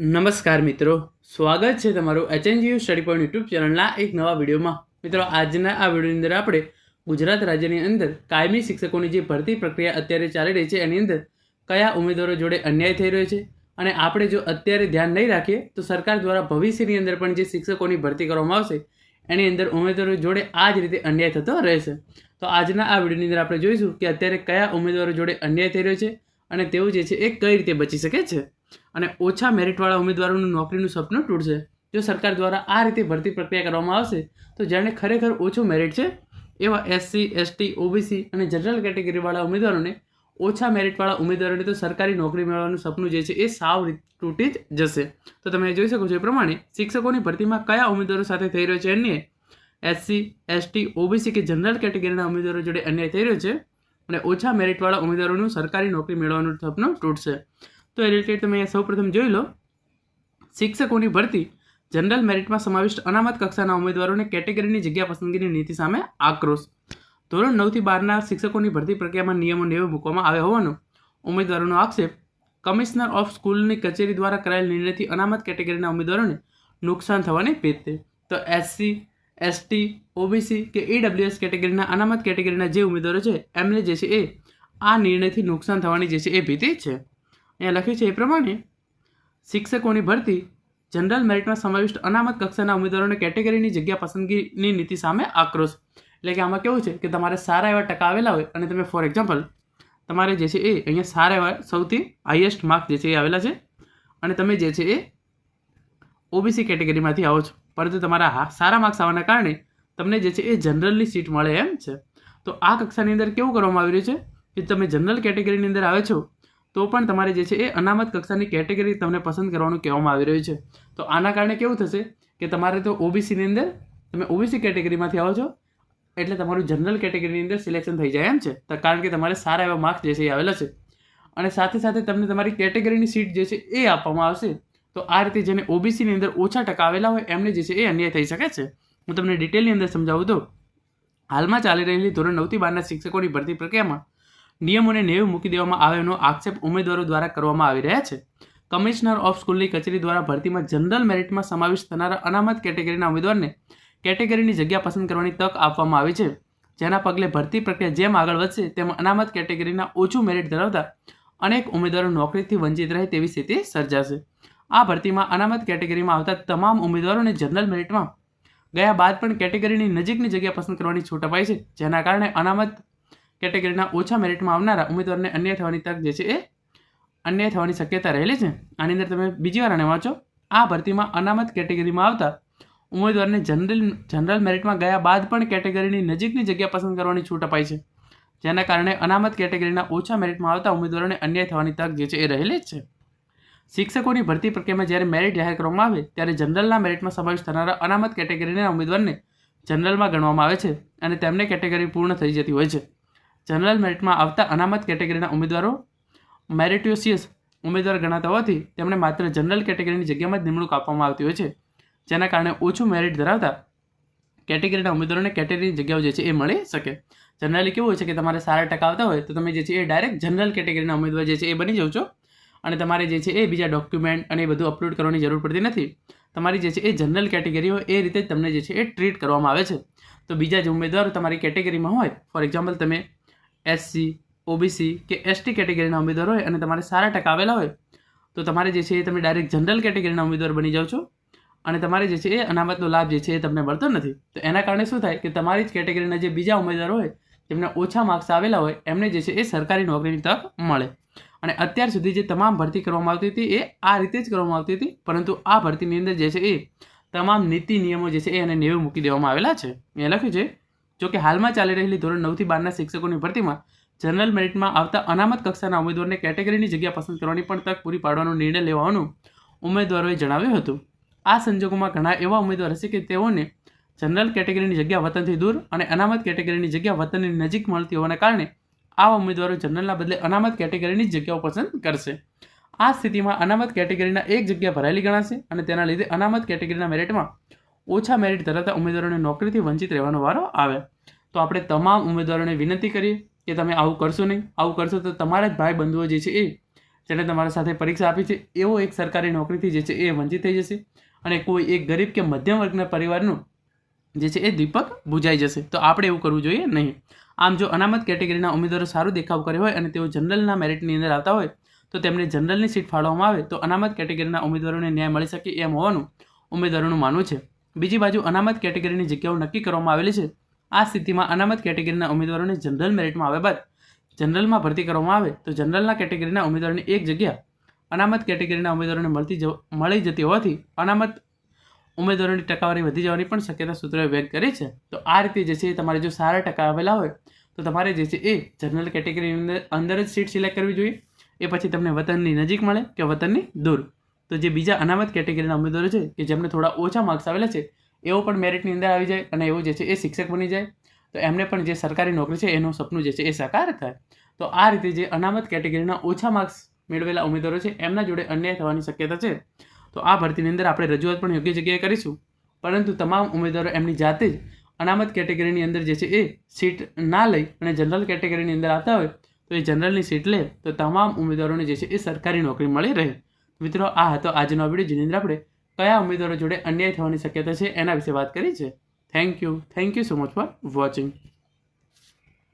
નમસ્કાર મિત્રો. સ્વાગત છે તમારું એચએનજીયુ સ્ટડી પોઈન્ટ યુટ્યુબ ચેનલના એક નવા વિડીયોમાં. મિત્રો, આજના આ વિડીયોની અંદર આપણે ગુજરાત રાજ્યની અંદર કાયમી શિક્ષકોની જે ભરતી પ્રક્રિયા અત્યારે ચાલી રહી છે, એની અંદર કયા ઉમેદવારો જોડે અન્યાય થઈ રહ્યો છે અને આપણે જો અત્યારે ધ્યાન નહીં રાખીએ, તો સરકાર દ્વારા ભવિષ્યની અંદર પણ જે શિક્ષકોની ભરતી કરવામાં આવશે, એની અંદર ઉમેદવારો જોડે આ જ રીતે અન્યાય થતો રહેશે. તો આજના આ વિડીયોની અંદર આપણે જોઈશું કે અત્યારે કયા ઉમેદવારો જોડે અન્યાય થઈ રહ્યો છે અને તેઓ જે છે એ કઈ રીતે બચી શકે છે. અને ઓછા મેરિટવાળા ઉમેદવારોનું નોકરીનું સપનું તૂટશે. જો સરકાર દ્વારા આ રીતે ભરતી પ્રક્રિયા કરવામાં આવશે, તો જેણે ખરેખર ઓછું મેરિટ છે, એવા એસસી એસટી ઓબીસી અને જનરલ કેટેગરીવાળા ઉમેદવારોને ઓછા મેરિટવાળા ઉમેદવારોને તો સરકારી નોકરી મેળવવાનું સપનું જે છે એ સાવ તૂટી જ જશે. તો તમે જોઈ શકો છો એ પ્રમાણે શિક્ષકોની ભરતીમાં કયા ઉમેદવારો સાથે થઈ રહ્યો છે અન્યાય? એસસી એસટી ઓબીસી કે જનરલ કેટેગરીના ઉમેદવારો જોડે અન્યાય થઈ રહ્યો છે? અને ઓછા મેરિટવાળા ઉમેદવારોનું સરકારી નોકરી મેળવવાનું સપનું તૂટશે. તો એ રિલેટેડ તમે અહીંયા સૌપ્રથમ જોઈ લો. શિક્ષકોની ભરતી જનરલ મેરિટમાં સમાવિષ્ટ અનામત કક્ષાના ઉમેદવારોને કેટેગરીની જગ્યા પસંદગીની નીતિ સામે આક્રોશ. ધોરણ નવથી બારના શિક્ષકોની ભરતી પ્રક્રિયામાં નિયમો નેવે મૂકવામાં આવ્યા હોવાનો ઉમેદવારોનો આક્ષેપ. કમિશનર ઓફ સ્કૂલની કચેરી દ્વારા કરાયેલ નિર્ણયથી અનામત કેટેગરીના ઉમેદવારોને નુકસાન થવાની ભીતે તો એસસી એસટી ઓબીસી કે ઈડબ્લ્યુએસ કેટેગરીના અનામત કેટેગરીના જે ઉમેદવારો છે, એમને જે છે એ આ નિર્ણયથી નુકસાન થવાની જે છે એ ભીતિ છે. અહીંયા લખ્યું છે એ પ્રમાણે, શિક્ષકોની ભરતી જનરલ મેરિટમાં સમાવિષ્ટ અનામત કક્ષાના ઉમેદવારોને કેટેગરીની જગ્યા પસંદગીની નીતિ સામે આક્રોશ. એટલે કે આમાં કેવું છે કે તમારે સારા એવા ટકા આવેલા હોય અને તમે ફોર એક્ઝામ્પલ, તમારે જે છે એ અહીંયા સારા એવા સૌથી હાઈએસ્ટ માર્ક જે છે એ આવેલા છે અને તમે જે છે એ ઓબીસી કેટેગરીમાંથી આવો છો. પરંતુ તમારા સારા માર્ક્સ આવવાના કારણે તમને જે છે એ જનરલની સીટ મળે એમ છે. તો આ કક્ષાની અંદર કેવું કરવામાં આવી રહ્યું છે કે તમે જનરલ કેટેગરીની અંદર આવે છો તો પણ તમારે જે છે એ અનામત કક્ષાની કેટેગરી તમને પસંદ કરવાનું કહેવામાં આવી રહ્યું છે. તો આના કારણે કેવું થશે કે તમારે તો ઓબીસીની અંદર તમે ઓબીસી કેટેગરીમાંથી આવો છો, એટલે તમારું જનરલ કેટેગરીની અંદર સિલેક્શન થઈ જાય એમ છે. કારણ કે તમારે સારા એવા માર્ક્સ જે છે એ આવેલા છે. અને સાથે સાથે તમને તમારી કેટેગરીની સીટ જે છે એ આપવામાં આવશે. તો આ રીતે જેને ઓબીસીની અંદર ઓછા ટકા આવેલા હોય એમને જે છે એ અન્યાય થઈ શકે છે. હું તમને ડિટેલની અંદર સમજાવું તો, હાલમાં ચાલી રહેલી ધોરણ નવથી બારના શિક્ષકોની ભરતી પ્રક્રિયામાં નિયમોને નેવું મૂકી દેવામાં આવેનો આક્ષેપ ઉમેદવારો દ્વારા કરવામાં આવી રહ્યા છે. કમિશનર ઓફ સ્કૂલની કચેરી દ્વારા ભરતીમાં જનરલ મેરિટમાં સમાવેશ થનારા અનામત કેટેગરીના ઉમેદવારને કેટેગરીની જગ્યા પસંદ કરવાની તક આપવામાં આવી છે. જેના પગલે ભરતી પ્રક્રિયા જેમ આગળ વધશે તેમ અનામત કેટેગરીના ઓછું મેરિટ ધરાવતા અનેક ઉમેદવારો નોકરીથી વંચિત રહે તેવી સ્થિતિ સર્જાશે. આ ભરતીમાં અનામત કેટેગરીમાં આવતા તમામ ઉમેદવારોને જનરલ મેરિટમાં ગયા બાદ પણ કેટેગરીની નજીકની જગ્યા પસંદ કરવાની છૂટ અપાઈ છે. જેના કારણે અનામત કેટેગરીના ઓછા મેરિટમાં આવનારા ઉમેદવારને અન્યાય થવાની તક જે છે એ અન્યાય થવાની શક્યતા રહેલી છે. આની અંદર તમે બીજી વાર આને વાંચો. આ ભરતીમાં અનામત કેટેગરીમાં આવતા ઉમેદવારને જનરલ જનરલ મેરિટમાં ગયા બાદ પણ કેટેગરીની નજીકની જગ્યા પસંદ કરવાની છૂટ અપાઈ છે. જેના કારણે અનામત કેટેગરીના ઓછા મેરિટમાં આવતા ઉમેદવારોને અન્યાય થવાની તક જે છે એ રહેલી જ છે. શિક્ષકોની ભરતી પ્રક્રિયામાં જ્યારે મેરિટ જાહેર કરવામાં આવે, ત્યારે જનરલના મેરિટમાં સમાવેશ થનારા અનામત કેટેગરીના ઉમેદવારને જનરલમાં ગણવામાં આવે છે અને તેમને કેટેગરી પૂર્ણ થઈ જતી હોય છે. જનરલ મેરિટમાં આવતા અનામત કેટેગરીના ઉમેદવારો મેરિટોસિયસ ઉમેદવાર ગણાતા હોવાથી તેમણે માત્ર જનરલ કેટેગરીની જગ્યામાં જ નિમણૂક આપવામાં આવતી હોય છે. જેના કારણે ઓછું મેરિટ ધરાવતા કેટેગરીના ઉમેદવારોને કેટેગરીની જગ્યાઓ જે છે એ મળી શકે. જનરલી કેવું હોય છે કે તમારે સારા ટકા આવતા હોય તો તમે જે છે એ ડાયરેક્ટ જનરલ કેટેગરીના ઉમેદવાર જે છે એ બની જાઓ છો. અને તમારે જે છે એ બીજા ડોક્યુમેન્ટ અને એ બધું અપલોડ કરવાની જરૂર પડતી નથી. તમારી જે છે એ જનરલ કેટેગરી હોય એ રીતે તમને જે છે એ ટ્રીટ કરવામાં આવે છે. તો બીજા જે ઉમેદવારો તમારી કેટેગરીમાં હોય, ફોર એક્ઝામ્પલ તમે એસસી ઓબીસી કે એસટી કેટેગરીના ઉમેદવાર હોય અને તમારે સારા ટકા આવેલા હોય, તો તમારે જે છે એ તમે ડાયરેક્ટ જનરલ કેટેગરીના ઉમેદવાર બની જાઓ છો. અને તમારે જે છે એ અનામતનો લાભ જે છે એ તમને મળતો નથી. તો એના કારણે શું થાય કે તમારી જ કેટેગરીના જે બીજા ઉમેદવાર હોય, જેમને ઓછા માર્ક્સ આવેલા હોય, એમને જે છે એ સરકારી નોકરીની તક મળે. અને અત્યાર સુધી જે તમામ ભરતી કરવામાં આવતી હતી એ આ રીતે જ કરવામાં આવતી હતી, પરંતુ આ ભરતીની અંદર જે છે એ તમામ નીતિ નિયમો જે છે એ એને નેવું મૂકી દેવામાં આવેલા છે. એ લખ્યું છે જો કે હાલમાં ચાલી રહેલી ધોરણ નવથી બારના શિક્ષકોની ભરતીમાં જનરલ મેરિટમાં આવતા અનામત કક્ષાના ઉમેદવારને કેટેગરીની જગ્યા પસંદ કરવાની પણ તક પૂરી પાડવાનો નિર્ણય લેવાનું ઉમેદવારોએ જણાવ્યું હતું. આ સંજોગોમાં ઘણા એવા ઉમેદવાર હશે કે તેઓને જનરલ કેટેગરીની જગ્યા વતનથી દૂર અને અનામત કેટેગરીની જગ્યા વતનની નજીક મળતી હોવાના કારણે આવા ઉમેદવારો જનરલના બદલે અનામત કેટેગરીની જગ્યાઓ પસંદ કરશે. આ સ્થિતિમાં અનામત કેટેગરીના એક જગ્યા ભરાયેલી ગણાશે અને તેના લીધે અનામત કેટેગરીના મેરિટમાં ઓછા મેરિટ ધરાવતા ઉમેદવારોને નોકરીથી વંચિત રહેવાનો વારો આવે. તો આપણે તમામ ઉમેદવારોને વિનંતી કરીએ કે તમે આવું કરશો નહીં. આવું કરશો તો તમારા જ ભાઈ બંધુઓ જે છે એ, જેણે તમારા સાથે પરીક્ષા આપી છે, એવો એક સરકારી નોકરીથી જે છે એ વંચિત થઈ જશે. અને કોઈ એક ગરીબ કે મધ્યમ વર્ગના પરિવારનું જે છે એ દીપક બુજાઈ જશે. તો આપણે એવું કરવું જોઈએ નહીં. આમ જો અનામત કેટેગરીના ઉમેદવારો સારું દેખાવ કર્યો હોય અને તેઓ જનરલના મેરિટની અંદર આવતા હોય, તો તેમને જનરલની સીટ ફાળવવામાં આવે. તો અનામત કેટેગરીના ઉમેદવારોને ન્યાય મળી શકે એમ હોવાનું ઉમેદવારોનું માનવું છે. બીજી બાજુ અનામત કેટેગરીની જગ્યાઓ નક્કી કરવામાં આવેલી છે. આ સ્થિતિમાં અનામત કેટેગરીના ઉમેદવારોને જનરલ મેરિટમાં આવ્યા બાદ જનરલમાં ભરતી કરવામાં આવે તો જનરલના કેટેગરીના ઉમેદવારોની એક જગ્યા અનામત કેટેગરીના ઉમેદવારોને મળતી મળી જતી હોવાથી અનામત ઉમેદવારોની ટકાવારી વધી જવાની પણ શક્યતા સૂત્રોએ વ્યક્ત કરી છે. તો આ રીતે જે છે તમારે જો સારા ટકા આવેલા હોય તો તમારે જે છે એ જનરલ કેટેગરીની અંદર અંદર જ સીટ સિલેક્ટ કરવી જોઈએ. એ પછી તમને વતનની નજીક મળે કે વતનની દૂર. તો જે બીજા અનામત કેટેગરીના ઉમેદવારો છે, કે જેમને થોડા ઓછા માર્ક્સ આવેલા છે એવો પણ મેરિટની અંદર આવી જાય અને એવો જે છે એ શિક્ષક બની જાય. તો એમને પણ જે સરકારી નોકરી છે, એનું સપનું જે છે એ સાકાર થાય. તો આ રીતે જે અનામત કેટેગરીના ઓછા માર્ક્સ મેળવેલા ઉમેદવારો છે, એમના જોડે અન્યાય થવાની શક્યતા છે. તો આ ભરતીની અંદર આપણે રજૂઆત પણ યોગ્ય જગ્યાએ કરીશું. પરંતુ તમામ ઉમેદવારો એમની જાતે જ અનામત કેટેગરીની અંદર જે છે એ સીટ ના લઈ અને જનરલ કેટેગરીની અંદર આવતા હોય, તો એ જનરલની સીટ લે, તો તમામ ઉમેદવારોને જે છે એ સરકારી નોકરી મળી રહે. મિત્રો, આ હતો આજનો વીડિયો. જેની અંદર આપણે કયા ઉમેદવારો જોડે અન્યાય થવાની શક્યતા છે એના વિશે વાત કરી છે. Thank you thank you so much for watching